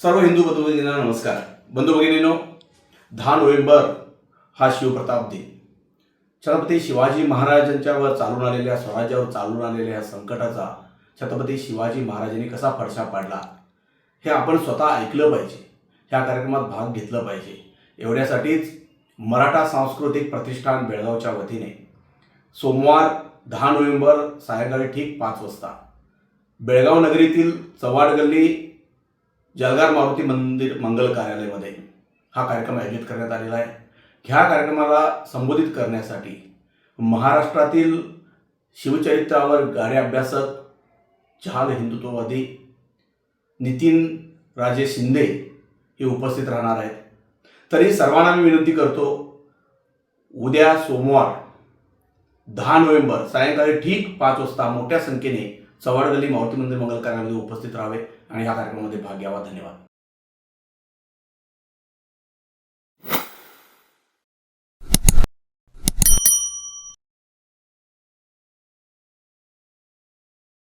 सर्व हिंदू बंधू भगिनींना नमस्कार. बंधू भगिनीनो दहा नोव्हेंबर हा शिवप्रताप दिन. छत्रपती शिवाजी महाराजांच्यावर चालून आलेल्या स्वराज्यावर चालून आलेल्या ह्या संकटाचा छत्रपती शिवाजी महाराजांनी कसा फडशा पाडला हे आपण स्वतः ऐकलं पाहिजे. ह्या कार्यक्रमात भाग घेतला पाहिजे. एवढ्यासाठीच मराठा सांस्कृतिक प्रतिष्ठान बेळगावच्या वतीने सोमवार दहा नोव्हेंबर सायंकाळी ठीक पाच वाजता बेळगाव नगरीतील चव्हाड गल्ली जलगार मारुती मंदिर मंगल कार्यालयामध्ये हा कार्यक्रम आयोजित करण्यात आलेला आहे. ह्या कार्यक्रमाला संबोधित करण्यासाठी महाराष्ट्रातील शिवचरित्रावर गाडे अभ्यासक चहाल हिंदुत्ववादी नितीन राजे शिंदे हे उपस्थित राहणार आहेत. तरी सर्वांना मी विनंती करतो उद्या सोमवार दहा नोव्हेंबर सायंकाळी ठीक पाच वाजता मोठ्या संख्येने चव्हाड गल्ली मारुती मंदिर मंगल कार्यामध्ये उपस्थित राहावे आणि या कार्यक्रमामध्ये भाग घ्यावा. धन्यवाद.